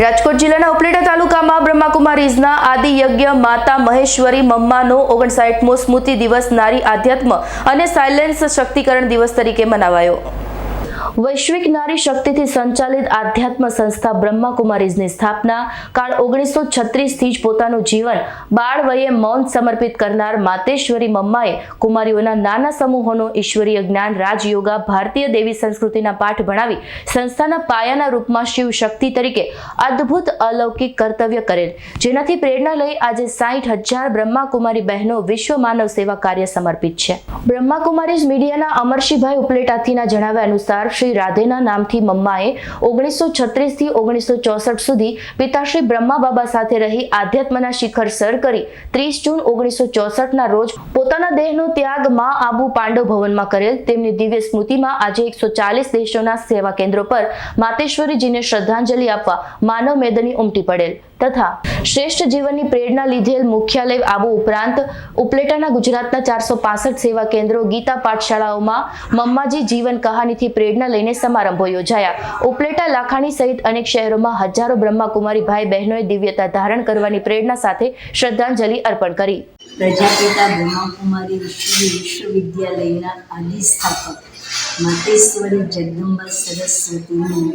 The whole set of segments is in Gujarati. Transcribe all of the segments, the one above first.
રાજકોટ જિલ્લાના ઉપલેટા તાલુકામાં બ્રહ્માકુમારીઝના આદિ યજ્ઞ માતા મહેશ્વરી મમ્માનો ઓગણસાઠમો સ્મૃતિ દિવસ નારી આધ્યાત્મ અને સાયલેન્સ શક્તિકરણ દિવસ તરીકે મનાવાયો. વૈશ્વિક નારી શક્તિથી સંચાલિત આધ્યાત્મ સંસ્થા બ્રહ્માકુમારીઝની સ્થાપના કાળ ઓગણીસો છત્રીસથી જ પોતાનું જીવન બાળ વયે મૌન સમર્પિત કરનાર માતેશ્વરી મમ્માએ કુમારીઓના નાના સમૂહોનો ઈશ્વરીય જ્ઞાન રાજયોગા ભારતીય દેવી સંસ્કૃતિના પાઠ ભણાવી સંસ્થાના પાયાના રૂપમાં શિવ શક્તિ તરીકે અદ્ભુત અલૌકિક કર્તવ્ય કરેલ. જેનાથી પ્રેરણા લઈ આજે સાઠ હજાર બ્રહ્માકુમારી બહેનો વિશ્વ માનવ સેવા કાર્ય સમર્પિત છે. બ્રહ્માકુમારીઝ મીડિયાના અમરશીભાઈ ઉપલેટાથીના જણાવ્યા અનુસાર શ્રી રાધેના નામથી મમ્માએ ઓગણીસો છત્રીસથી ઓગણીસો ચોસઠ સુધી પિતાશ્રી બ્રહ્મા બાબા સાથે રહી આધ્યાત્મના શિખર સર કરી ત્રીસ જૂન ઓગણીસો ચોસઠના રોજ પોતાના દેહનો ત્યાગ મા આબુ પાંડવ ભવનમાં કરેલ તેમની દિવ્ય સ્મૃતિમાં આજે એકસો ચાલીસ દેશોના સેવા કેન્દ્રો પર માતેશ્વરીજીને શ્રદ્ધાંજલિ આપવા માનવ મેદની ઉમટી પડેલ. તથા શ્રેષ્ઠ જીવનની પ્રેરણા લીધેલ મુખ્યાલય આબુ ઉપરાંત ઉપલેટાના ગુજરાતના ચારસો સેવા કેન્દ્રો ગીતા પાઠશાળાઓમાં મમ્માજી જીવન કહાનીથી પ્રેરણા લઈને સમારંભો યોજાયા. ઉપલેટા, લાખાણી સહિત અનેક શહેરોમાં હજારો બ્રહ્માકુમારી ભાઈ બહેનોએ દિવ્યતા ધારણ કરવાની પ્રેરણા સાથે શ્રદ્ધાંજલિ અર્પણ કરી. પ્રજાપિતા બ્રહ્માકુમારી વિશ્વવિદ્યાલયના આદિસ્થાપક માતેશ્વરી જગદંબા સરસ્વતીનું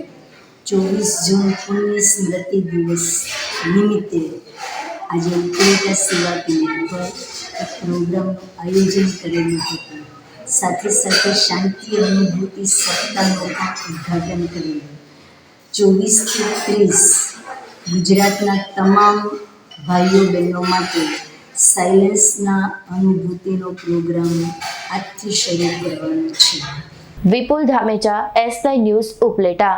ચોવીસ જૂન પુણ્ય સ્મૃતિ દિવસ નિમિત્તે આજે ઉપલેટા સેવા કેન્દ્ર પર એક પ્રોગ્રામનું આયોજન કરેલું હતું. સાથે સાથે શાંતિ અનુભૂતિ સપ્તાહનું પણ ઉદ્ઘાટન કરેલું ચોવીસથી ત્રીસ ગુજરાતના તમામ ભાઈઓ બહેનો માટે સાયલેન્સના અનુભૂતિનો પ્રોગ્રામ આજથી શરૂ કરવાનો છે. Vipul Dhamecha SI news, Upleta.